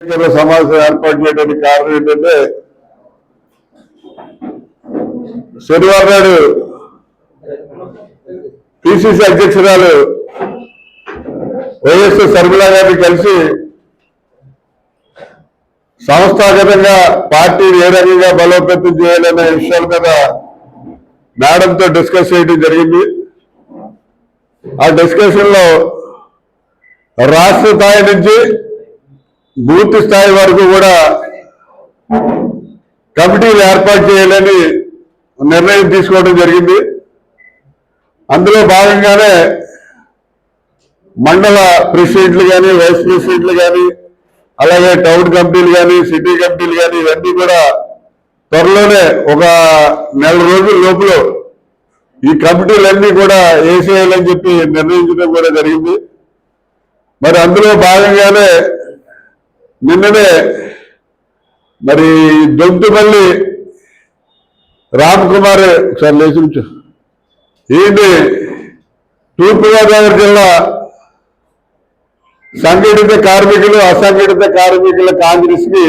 సమాజం సమావేశం ఏర్పాటు చేయడానికి కారణం ఏంటంటే శనివారం నాడు పిసిసి అధ్యక్షురాలు వైఎస్ శర్మిలా గారిని కలిసి సంస్థాగతంగా పార్టీని ఏ రకంగా బలోపేతం చేయాలనే విషయాల మీద మేడంతో డిస్కస్ చేయడం జరిగింది. ఆ డిస్కషన్లో రాష్ట్ర స్థాయి నుంచి బూత్ స్థాయి వరకు కూడా కమిటీలు ఏర్పాటు చేయాలని నిర్ణయం తీసుకోవడం జరిగింది. అందులో భాగంగానే మండల ప్రెసిడెంట్లు కానీ వైస్ ప్రెసిడెంట్లు కానీ అలాగే టౌన్ కమిటీలు కానీ సిటీ కమిటీలు కానీ ఇవన్నీ కూడా త్వరలోనే ఒక నెల రోజుల లోపల ఈ కమిటీలన్నీ కూడా వేసేయాలని చెప్పి నిర్ణయించడం కూడా జరిగింది. మరి అందులో భాగంగానే నిన్ననే మరి దొంతుపల్లి రామ్ కుమార్ ఒకసారి లేచి నుంచో. ఈయన్ని తూర్పుగోదావరి జిల్లా సంఘటిత కార్మికులు అసంఘటిత కార్మికుల కాంగ్రెస్కి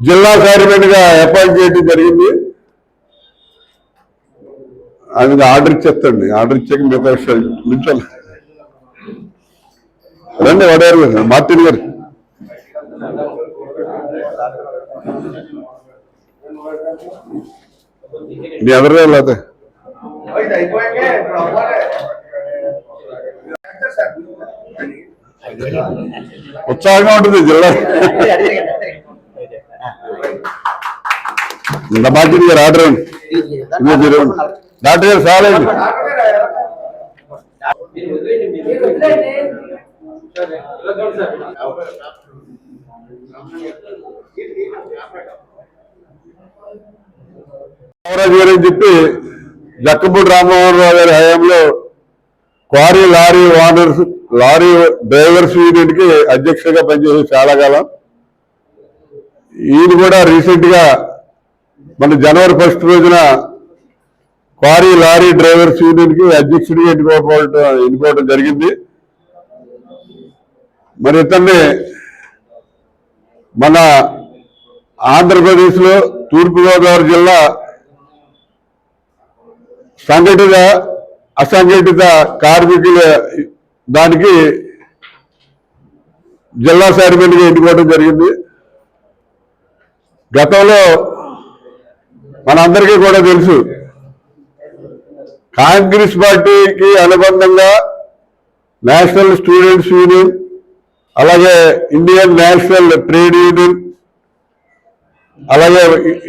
జిల్లా చైర్మన్గా అపాయింట్ చేయడం జరిగింది. అది ఆర్డర్ ఇచ్చేస్తండి. ఆర్డర్ ఇచ్చాక మిగతా విషయాలు రండి వడారు మార్టిన్ గారు. నీ ఎదురు లేదా ఇది అయిపోయాకే ఇప్పుడు అవ్వాలి. సార్ ఉత్సాహంగా ఉంటుంది జిల్లా ఇంకా మార్టిన్ గారు ఆర్డర్ ఇవ్వండి. ఇదిగో మీరు ఇవ్వండి. గారు రామరాజు గారు అని చెప్పి జక్కపూడి రామ్మోహన్ రావు గారి హయాంలో quarry lorry owners lorry drivers యూనియన్కి అధ్యక్షుడిగా పనిచేసి చాలా కాలం ఈయన కూడా రీసెంట్గా మన జనవరి ఫస్ట్ రోజున క్వారీ లారీ డ్రైవర్స్ యూనియన్కి అధ్యక్షుడిగా ఎన్నుకోవడం ఎన్నుకోవడం జరిగింది. మరి ఇతన్ని మన ఆంధ్రప్రదేశ్లో తూర్పుగోదావరి జిల్లా సంఘటిత అసంఘటిత కార్మికుల దానికి జిల్లా చైర్మన్గా ఎన్నుకోవడం జరిగింది. గతంలో మనందరికీ కూడా తెలుసు కాంగ్రెస్ పార్టీకి అనుబంధంగా నేషనల్ స్టూడెంట్స్ యూనియన్ అలాగే ఇండియన్ నేషనల్ ట్రేడ్ యూనియన్ అలాగే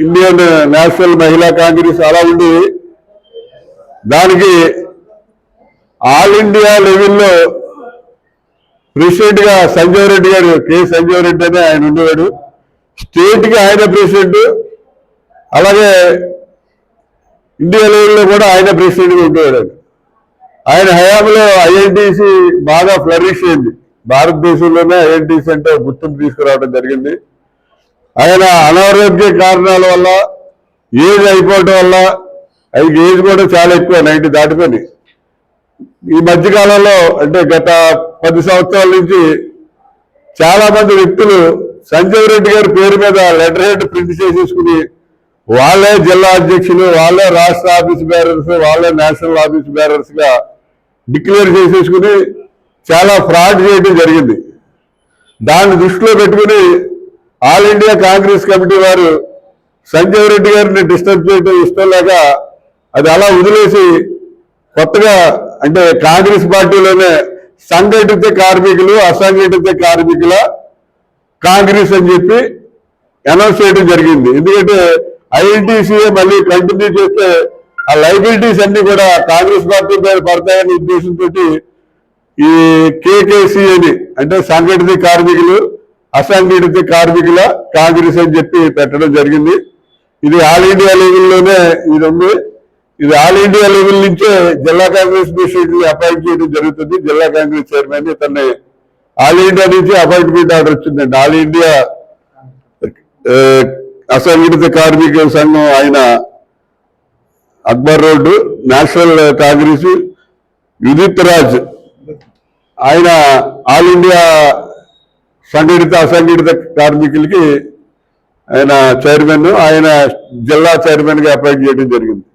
ఇండియన్ నేషనల్ మహిళా కాంగ్రెస్ అలా ఉంది. దానికి ఆల్ ఇండియా లెవెల్లో ప్రెసిడెంట్గా సంజయ్ రెడ్డి గారు కె సంజయ్ రెడ్డి అని ఆయన ఉండేవాడు. స్టేట్కి ఆయన ప్రెసిడెంట్ అలాగే ఇండియా లెవెల్లో కూడా ఆయన ప్రెసిడెంట్గా ఉండేవాడు. ఆయన హయాంలో ఐఎన్టీసీ బాగా ఫ్లరిష్ అయింది. భారతదేశంలోనే ఐఎన్టీసీ అంటే గుర్తింపు తీసుకురావడం జరిగింది. ఆయన అనారోగ్య కారణాల వల్ల ఏజ్ అయిపోవటం వల్ల ఆయనకి ఏజ్ కూడా చాలా ఎక్కువ నైన్టీ దాటిపోయి ఈ మధ్యకాలంలో అంటే గత పది సంవత్సరాల నుంచి చాలా మంది వ్యక్తులు సంజయ్ రెడ్డి గారి పేరు మీద లెటర్ హెడ్ ప్రింట్ చేసేసుకుని వాళ్ళే జిల్లా అధ్యక్షులు వాళ్ళే రాష్ట్ర ఆఫీస్ బేరర్స్ వాళ్ళే నేషనల్ ఆఫీస్ బేరర్స్గా డిక్లేర్ చేసేసుకుని చాలా ఫ్రాడ్ చేయడం జరిగింది. దాన్ని దృష్టిలో పెట్టుకుని ఆల్ ఇండియా కాంగ్రెస్ కమిటీ వారు సంజయ్ రెడ్డి గారిని డిస్టర్బ్ చేయడం ఇష్టం లేక అది అలా వదిలేసి కొత్తగా అంటే కాంగ్రెస్ పార్టీలోనే సంఘటిత కార్మికులు అసంఘటిత కార్మికుల కాంగ్రెస్ అని చెప్పి అనౌన్స్ చేయడం జరిగింది. ఎందుకంటే ఐఎన్టీసీఏ మళ్ళీ కంటిన్యూ చేస్తే ఆ లైబిలిటీస్ అన్ని కూడా కాంగ్రెస్ పార్టీ మీద పడతాయనే ఉద్దేశంతో ఈ కేకేసి అని అంటే సంఘటిత కార్మికులు అసంఘటిత కార్మికుల కాంగ్రెస్ అని చెప్పి పెట్టడం జరిగింది. ఇది ఆల్ ఇండియా లెవెల్లోనే ఇది ఉంది. ఇది ఆల్ ఇండియా లెవెల్ నుంచే జిల్లా కాంగ్రెస్ ప్రెసిడెంట్ అపాయింట్ చేయడం జరుగుతుంది. జిల్లా కాంగ్రెస్ చైర్మన్ ఇతన్ని ఆల్ ఇండియా నుంచి అపాయింట్మెంట్ ఆర్డర్ వచ్చిందండి. ఆల్ ఇండియా అసంఘటిత కార్మిక సంఘం ఆయన అక్బర్ రోడ్డు నేషనల్ కాంగ్రెస్ యుదిత్ రాజ్ ఆయన ఆల్ ఇండియా సంఘటిత అసంఘటిత కార్మికులకి ఆయన చైర్మన్ ఆయన జిల్లా చైర్మన్గా అపాయింట్ చేయడం జరిగింది.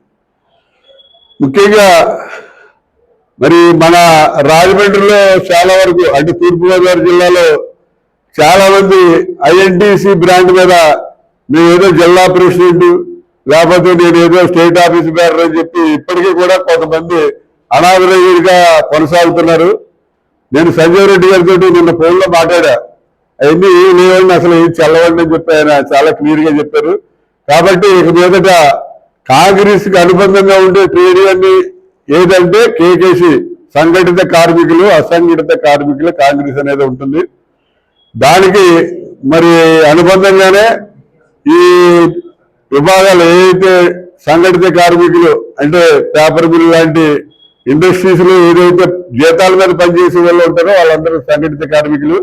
ముఖ్యంగా మరి మన రాజమండ్రిలో చాలా వరకు అంటే తూర్పుగోదావరి జిల్లాలో చాలా మంది ఐఎన్టీసీ బ్రాండ్ మీద నేను ఏదో జిల్లా ప్రెసిడెంట్ లేకపోతే నేను ఏదో స్టేట్ ఆఫీస్ బేరర్ అని చెప్పి ఇప్పటికీ కూడా కొంతమంది అనాథరైజ్గా కొనసాగుతున్నారు. నేను సంజయ్ రెడ్డి గారితో నిన్న ఫోన్లో మాట్లాడా. అవన్నీ ఏం లేవండి అసలు ఏం చల్లవండి అని చెప్పి ఆయన చాలా క్లియర్గా చెప్పారు. కాబట్టి ఇక మీదట కాంగ్రెస్కి అనుబంధంగా ఉండే ట్రేడ్ యూనియన్ ఏదంటే కేకేసి సంఘటిత కార్మికులు అసంఘటిత కార్మికులు కాంగ్రెస్ అనేది ఉంటుంది. దానికి మరి అనుబంధంగానే ఈ విభాగాలు ఏదైతే సంఘటిత కార్మికులు అంటే పేపర్ మిల్ లాంటి ఇండస్ట్రీస్లో ఏదైతే జీతాల మీద పనిచేసే వాళ్ళు ఉంటారో వాళ్ళందరూ సంఘటిత కార్మికులు.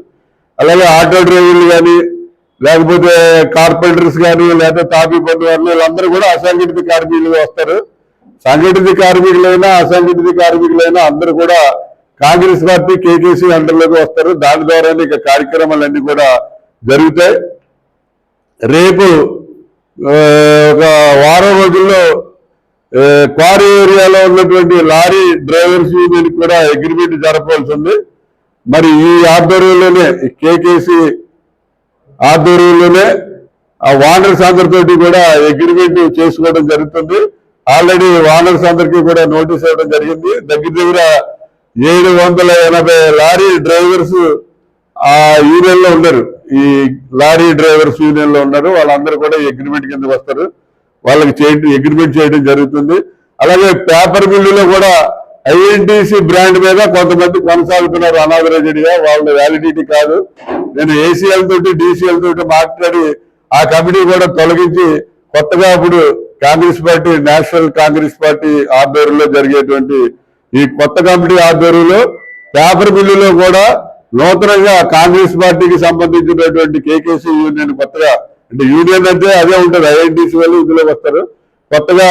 అలాగే ఆటో డ్రైవర్లు కానీ లేకపోతే కార్పెంటర్స్ కానీ లేకపోతే తాపీ పనులు వాళ్ళందరూ వీళ్ళందరూ కూడా అసంఘటిత కార్మికులు వస్తారు. సంఘటిత కార్మికులైనా అసంఘటిత కార్మికులైనా అందరూ కూడా కాంగ్రెస్ పార్టీ కేకేసీ అండర్లోకి వస్తారు. దాని ద్వారానే ఇక కార్యక్రమాలన్నీ కూడా జరుగుతాయి. రేపు ఒక వారం రోజుల్లో క్వారీ ఏరియాలో ఉన్నటువంటి లారీ డ్రైవర్స్ యూనియన్ కూడా అగ్రిమెంట్ జరపవలసి ఉంది. మరి ఈ ఆధ్వర్యంలోనే కేకేసి ఆధ్వర్యంలోనే ఆ వానర్స్ అందరితోటి కూడా అగ్రిమెంట్ చేసుకోవడం జరుగుతుంది. ఆల్రెడీ వానర్స్ అందరికీ కూడా నోటీస్ ఇవ్వడం జరిగింది. దగ్గర దగ్గర ఏడు వందల ఎనభై లారీ డ్రైవర్స్ ఆ యూనియన్లో ఉన్నారు. ఈ లారీ డ్రైవర్స్ యూనియన్లో ఉన్నారు. వాళ్ళందరూ కూడా అగ్రిమెంట్ కింద వస్తారు. వాళ్ళకి చేయడం అగ్రిమెంట్ చేయడం జరుగుతుంది. అలాగే పేపర్ మిల్లులో కూడా ఐఎన్టీసీ బ్రాండ్ మీద కొంతమంది కొనసాగుతున్నారు అనాథరైజ్డ్గా వాళ్ళ వ్యాలిడిటీ కాదు. నేను ఏసీఎల్ తోటి డీసీఎల్ తోటి మాట్లాడి ఆ కమిటీ కూడా తొలగించి కొత్తగా ఇప్పుడు Congress party national Congress party ఆధ్వర్యంలో జరిగేటువంటి ఈ కొత్త కమిటీ ఆధ్వర్యంలో పేపర్ మిల్లులో కూడా నూతనంగా కాంగ్రెస్ పార్టీకి సంబంధించినటువంటి కేకేసీ యూనియన్ కొత్తగా అంటే యూనియన్ అంటే అదే ఉంటుంది ఐఐటిసి వాళ్ళు ఇందులోకి వస్తారు. కొత్తగా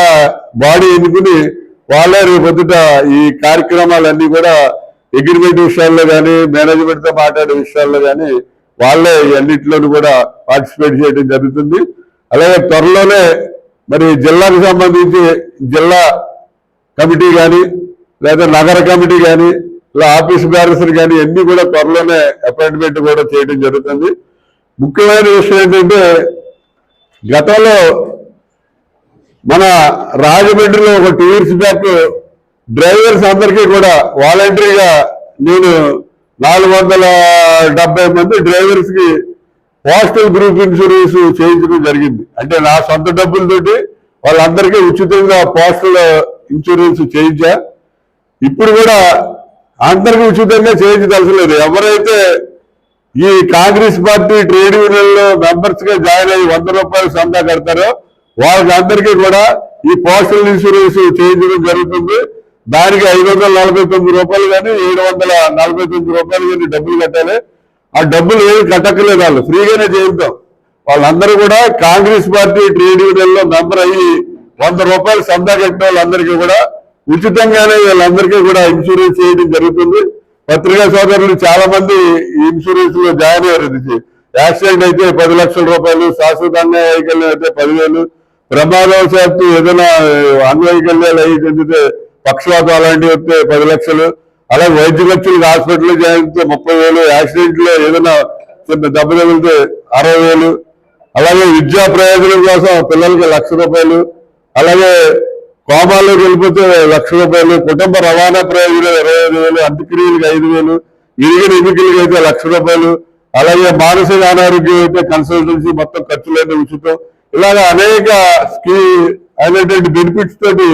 బాడీ ఎన్నుకుని వాళ్ళే రేపొద్దుట ఈ కార్యక్రమాలన్నీ కూడా అగ్రిమెంట్ విషయాల్లో కానీ మేనేజ్మెంట్తో మాట్లాడే విషయాల్లో కానీ వాళ్ళే అన్నింటిలోనూ కూడా పార్టిసిపేట్ చేయడం జరుగుతుంది. అలాగే త్వరలోనే మరి జిల్లాకు సంబంధించి జిల్లా కమిటీ కానీ లేదా నగర కమిటీ కానీ ఇలా ఆఫీస్ బ్యారర్స్ కానీ అన్ని కూడా త్వరలోనే అపాయింట్మెంట్ కూడా చేయడం జరుగుతుంది. ముఖ్యమైన విషయం ఏంటంటే గతంలో మన రాజమండ్రిలో ఒక టూ ఇయర్స్ బ్యాక్ డ్రైవర్స్ అందరికీ కూడా వాలంటరీగా నేను నాలుగు వందల డెబ్బై మంది డ్రైవర్స్కి హాస్టల్ పోస్టల్ గ్రూప్ ఇన్సూరెన్స్ చేయించడం జరిగింది. అంటే నా సొంత డబ్బులతోటి వాళ్ళందరికీ ఉచితంగా పోస్టల్ ఇన్సూరెన్స్ చేయించా. ఇప్పుడు కూడా అందరికీ ఉచితంగా చేయించదలసలేదు ఎవరైతే ఈ కాంగ్రెస్ పార్టీ ట్రేడ్ యూనియన్లో మెంబర్స్గా జాయిన్ అయ్యి వంద రూపాయలు సందా కడతారో వాళ్ళందరికీ కూడా ఈ పోస్టల్ ఇన్సూరెన్స్ చేయించడం జరుగుతుంది. దానికి ఐదు వందల నలభై తొమ్మిది రూపాయలు కానీ ఏడు వందల నలభై తొమ్మిది రూపాయలు కానీ డబ్బులు కట్టాలి. ఆ డబ్బులు ఏమి కట్టక్కలేదు వాళ్ళు ఫ్రీగానే చేయిద్దాం. వాళ్ళందరూ కూడా కాంగ్రెస్ పార్టీ ట్రేడ్ యూనియన్లో మెంబర్ అయ్యి వంద రూపాయలు సందా కట్టిన వాళ్ళందరికీ కూడా ఉచితంగానే వీళ్ళందరికీ కూడా ఇన్సూరెన్స్ చేయడం జరుగుతుంది. పత్రికా సోదరులు చాలా మంది ఇన్సూరెన్స్లో జాయిన్ అయ్యారు. యాక్సిడెంట్ అయితే పది లక్షల రూపాయలు శాశ్వతంగా వైకల్యం అయితే పదివేలు ప్రమాదవశాత్తు ఏదైనా అంగవైకల్యాలు అయ్యి చెందితే పక్షవాతం అలాంటివి వస్తే పది లక్షలు అలాగే వైద్య ఖర్చులకు హాస్పిటల్లో జాయిన్ ముప్పై వేలు యాక్సిడెంట్లో ఏదైనా చిన్న దెబ్బ తగిలితే అరవై వేలు అలాగే విద్యా ప్రయోజనం కోసం పిల్లలకి లక్ష రూపాయలు అలాగే కోమాల్లో వెళ్ళిపోతే లక్ష రూపాయలు కుటుంబ రవాణా ప్రయోజనాలు ఇరవై ఐదు వేలు అంత్యక్రియలకు ఐదు వేలు ఇరిగిన ఎన్నికలకి అయితే లక్ష రూపాయలు అలాగే మానసిక అనారోగ్యం అయితే కన్సల్టెన్సీ మొత్తం ఖర్చులైతే ఉచితం. ఇలాగ అనేక స్కీ అనేటువంటి బెనిఫిట్స్ తోటి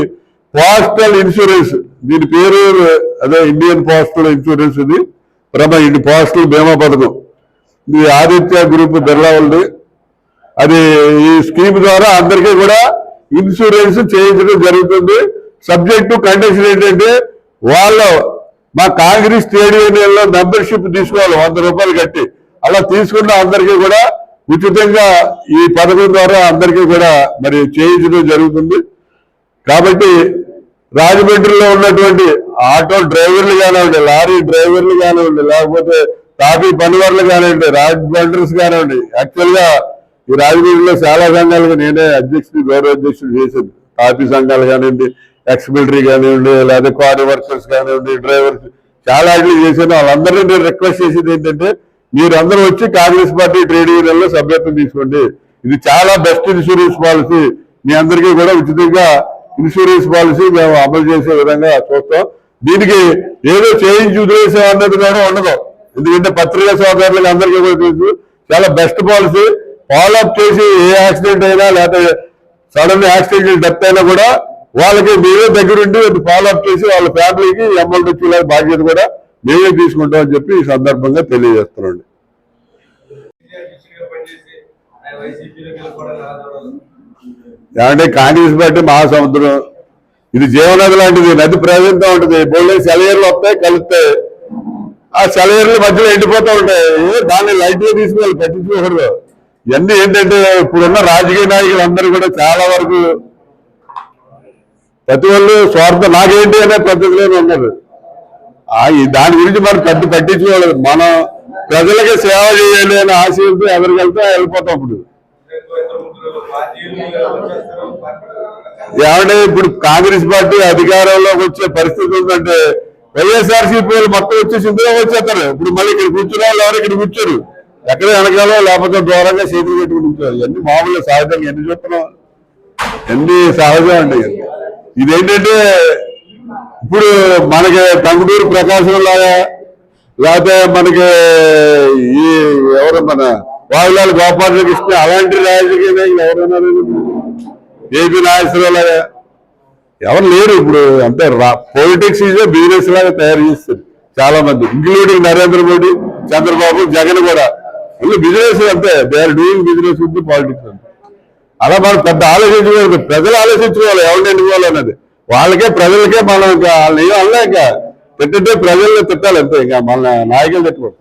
పోస్టల్ ఇన్సూరెన్స్ దీని పేరు అదే ఇండియన్ పోస్టల్ ఇన్సూరెన్స్ ఇది ప్రమ ఇది పోస్టల్ బీమా పథకం. ఇది ఆదిత్య గ్రూప్ బిర్లా ఉంది. అది ఈ స్కీమ్ ద్వారా అందరికీ కూడా ఇన్సూరెన్స్ చేయించడం జరుగుతుంది. సబ్జెక్ట్ టు కండిషన్ ఏంటంటే వాళ్ళు మా కాంగ్రెస్ ట్రేడ్ యూనియన్లో మెంబర్షిప్ తీసుకోవాలి వంద రూపాయలు కట్టి. అలా తీసుకున్న అందరికీ కూడా ఉచితంగా ఈ పథకం ద్వారా అందరికీ కూడా మరి చేయించడం జరుగుతుంది. కాబట్టి రాజమండ్రిలో ఉన్నటువంటి ఆటో డ్రైవర్లు కానివ్వండి లారీ డ్రైవర్లు కానివ్వండి లేకపోతే కాఫీ పనివారులు కానివ్వండి రాడ్ బండర్స్ కానివ్వండి యాక్చువల్గా ఈ రాజమండ్రిలో చాలా సంఘాలుగా నేనే అధ్యక్షుడు గౌరవ అధ్యక్షుడు చేశాను. కాఫీ సంఘాలు కానివ్వండి ఎక్స్ మిలిటరీ కానివ్వండి లేదా క్వారీ వర్కర్స్ కానివ్వండి డ్రైవర్స్ చాలా అట్లా చేశాను. వాళ్ళందరినీ నేను రిక్వెస్ట్ చేసేది ఏంటంటే మీరందరూ వచ్చి కాంగ్రెస్ పార్టీ ట్రేడ్ యూనియన్లో సభ్యత్వం తీసుకోండి. ఇది చాలా బెస్ట్ ఇన్సూరెన్స్ పాలసీ మీ అందరికీ కూడా ఉచితంగా ఇన్సూరెన్స్ పాలసీ మేము అమలు చేసే విధంగా చూస్తాం. దీనికి ఏదో చేయించి వదిలేసాం అన్నది కూడా ఉండదు. ఎందుకంటే పత్రికా సోదరులకు అందరికీ కూడా తెలుసు చాలా బెస్ట్ పాలసీ ఫాలోఅప్ చేసి ఏ యాక్సిడెంట్ అయినా లేకపోతే సడన్ యాక్సిడెంట్ డెత్ అయినా కూడా వాళ్ళకి మేమే దగ్గరుండి ఫాలోఅప్ చేసి వాళ్ళ ఫ్యామిలీకి అమౌంట్ వచ్చే బాధ్యత కూడా మేమే తీసుకుంటాం అని చెప్పి ఈ సందర్భంగా తెలియజేస్తున్నాండి అంటే కాంగ్రెస్ పార్టీ మహాసముద్రం. ఇది జీవనది లాంటిది నది ప్రవేశంతో ఉంటుంది. బోళ్ళే సెలయేర్లు వస్తాయి కలుస్తాయి. ఆ సెలయర్ల మధ్యలో ఎండిపోతూ ఉంటాయి. దాన్ని లైట్గా తీసుకుని తీసుకెళ్ళి పట్టించుకోకూడదు. ఇవన్నీ ఏంటంటే ఇప్పుడున్న రాజకీయ నాయకులు అందరూ కూడా చాలా వరకు ప్రతి వాళ్ళు స్వార్థం నాకేంటి అనే పద్ధతిలోనే ఉన్నారు. ఆ దాని గురించి మనం పెద్ద పట్టించుకోలేదు. మనం ప్రజలకి సేవ చేయాలి అనే ఆశయంతో ఎవరికి వెళ్తే వెళ్ళిపోతాం ఇప్పుడు ఏమంటే ఇప్పుడు కాంగ్రెస్ పార్టీ అధికారంలోకి వచ్చే పరిస్థితి ఉందంటే వైఎస్ఆర్సీపీ వాళ్ళు మొత్తం వచ్చేసి ఇందులో వచ్చేస్తారు. ఇప్పుడు మళ్ళీ ఇక్కడ కూర్చున్న వాళ్ళు ఎవరు ఇక్కడ కూర్చోరు? ఎక్కడ వెనకాలో లేకపోతే దూరంగా చేతులు పెట్టుకుంటారు ఇవన్నీ మామూలుగా సహజంగా ఎన్ని చెప్తున్నాం ఎన్ని సహజం అండి. ఇదేంటంటే ఇప్పుడు మనకి టంగుటూరు ప్రకాశం లాగా లేకపోతే మనకి ఈ ఎవరు మన వాయులాల్ గోపాలకృష్ణ అలాంటి రాజకీయ నాయకులు ఎవరున్నారు ఏపీ లాగా ఎవరు లేరు ఇప్పుడు. అంటే పొలిటిక్స్ ఈజ్ బిజినెస్ లాగా తయారు చేస్తారు చాలా మంది ఇంక్లూడింగ్ నరేంద్ర మోడీ చంద్రబాబు జగన్ కూడా. వీళ్ళు బిజినెస్ అంతే they are doing business with politics అంతే అలా మనం పెద్ద ఆలోచించుకోవాలి ప్రజలు ఆలోచించుకోవాలి ఎవరిని ఎన్నుకోవాలి అన్నది వాళ్ళకే ప్రజలకే మనం ఇంకా వాళ్ళని ఏం అనలే ఇంకా తిట్టితే ప్రజల్ని తిట్టాలి అంతే ఇంకా మన నాయకులు తిట్టకూడదు